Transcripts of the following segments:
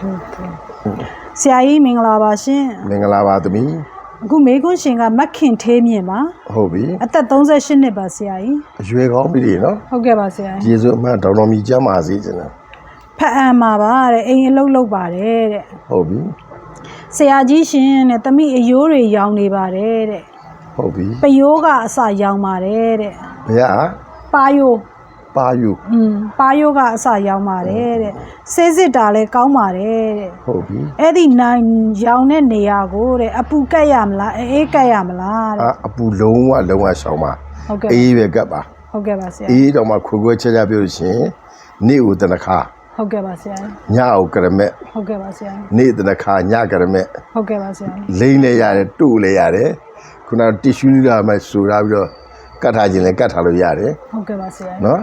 တို့တို့ဆရာကြီးမင်္ဂလာပါရှင်မင်္ဂလာပါသမီးအခုမေခွန်းရှင်ကမက်ခင်သေးမြင့်ပါဟုတ်ပြီအသက်38နှစ်ပါဆရာကြီးအရွယ်ကောင်းပြီလေနော်ဟုတ်ကဲ့ပါဆရာကြီးကျေးဇူးအမှန်ဒေါက်တော်မီကျမ်းပါစေကျွန်တော်ဖတ်အံမှာပါတဲ့အိမ်အလုပ်လုပ်ပါတယ်တဲ့ဟုတ်ပြီဆရာကြီးရှင်တဲ့တမိအယိုးတွေရောင်နေပါတယ်တဲ့ဟုတ်ပြီပယိုးကအစရောင်ပါတယ်တဲ့ဘယ်ဟာပါယိုး ပါယူอืมပါယိုးကအစရောင်ပါတယ်တဲ့ဆေးစစ်တာလည်းကောင်းပါတယ်တဲ့ဟုတ်ပြီအဲ့ဒီနိုင်ရောင်တဲ့နေရာကိုတဲ့အပူကတ်ရမလားအေးကတ်ရမလားတဲ့ အာအပူလုံးဝလုံးဝရှောင်းပါဟုတ်ကဲ့ အေးပဲကပ်ပါဟုတ်ကဲ့ပါဆရာအေးတော့မှခွေခွေချာချာပြောလို့ရှရင်နေ့ဦးတနခါဟုတ်ကဲ့ပါဆရာညဦးကရမက်ဟုတ်ကဲ့ပါဆရာနေ့တနခါညကရမက်ဟုတ်ကဲ့ပါဆရာလိမ့်လည်းရတယ်တို့လည်းရတယ်ခုနတီရှူးလာမှဆိုထားပြီးတော့ကတ်ထားခြင်းလည်းကတ်ထားလို့ရတယ်ဟုတ်ကဲ့ပါဆရာနော်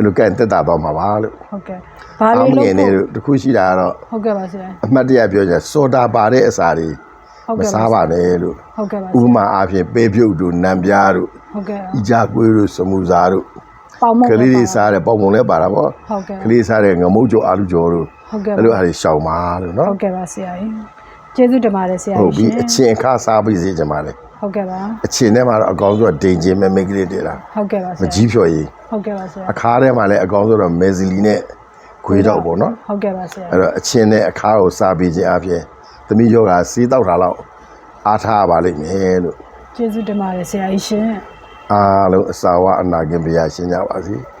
အဲ့လိုကတ်တက်တာတော့မှာပါလို့ဟုတ်ကဲ့ဘာအားလေးမလို့ငယ်နေလို့တခုရှိတာကတော့ဟုတ်ကဲ့ပါဆရာအမှတ်တရပြောကြစောတာပါတဲ့အစာတွေဟုတ်မကဲ့စားပါနဲ့လို့ဟုတ်ကဲ့ပါဥပမာအားဖြင့်ပဲပြုတ်တို့နံပြားတို့ဟုတ်ကဲ့ဤကြကွေးတို့စမူစာတို့ပေါင်မုံကလေးတွေစားတဲ့ပုံပုံလည်းပါတာပေါ့ဟုတ်ကဲ့ကလေးစားတဲ့ငမုတ်ကျော်အာလူကျော်တို့ဟုတ်ကဲ့အဲ့လိုအားတွေရှောင်ပါလို့နော်ဟုတ်ကဲ့ပါဆရာကြီးကျေးဇူးတင်ပါတယ်ဆရာဟုတ်ပြီကြီးအချင်းအခါစားပြီးစေချင်ပါလေ ဟုတ်ကဲ့ပါအချင်းထဲမှာတော့အကောင်ဆုံးကဒိန်ချင်းမဲမိတ်ကလေးတွေလားဟုတ်ကဲ့ပါဆမရာကြီးဖြော်ရည်ဟုတ်ကဲ့ပါဆရာအခါထဲမှာလည်းအကောင်ဆုံးတော့မဲဇီလီနဲ့ခွေးတော့ပေါ့နော်ဟုတ်ကဲ့ပါဆရာအဲ့တော့အချင်းနဲ့အခါကိုစားပြီးခြင်းအပြင်သမီးယောဂစီးတောက်တာတော့အားထားပါလိမ့်မယ်လို့ကျေးဇူးတင်ပါတယ်ဆရာကြီးရှင် အားလုံးအစာဝအနာကင်ပြရရှင်းကြပါစေ။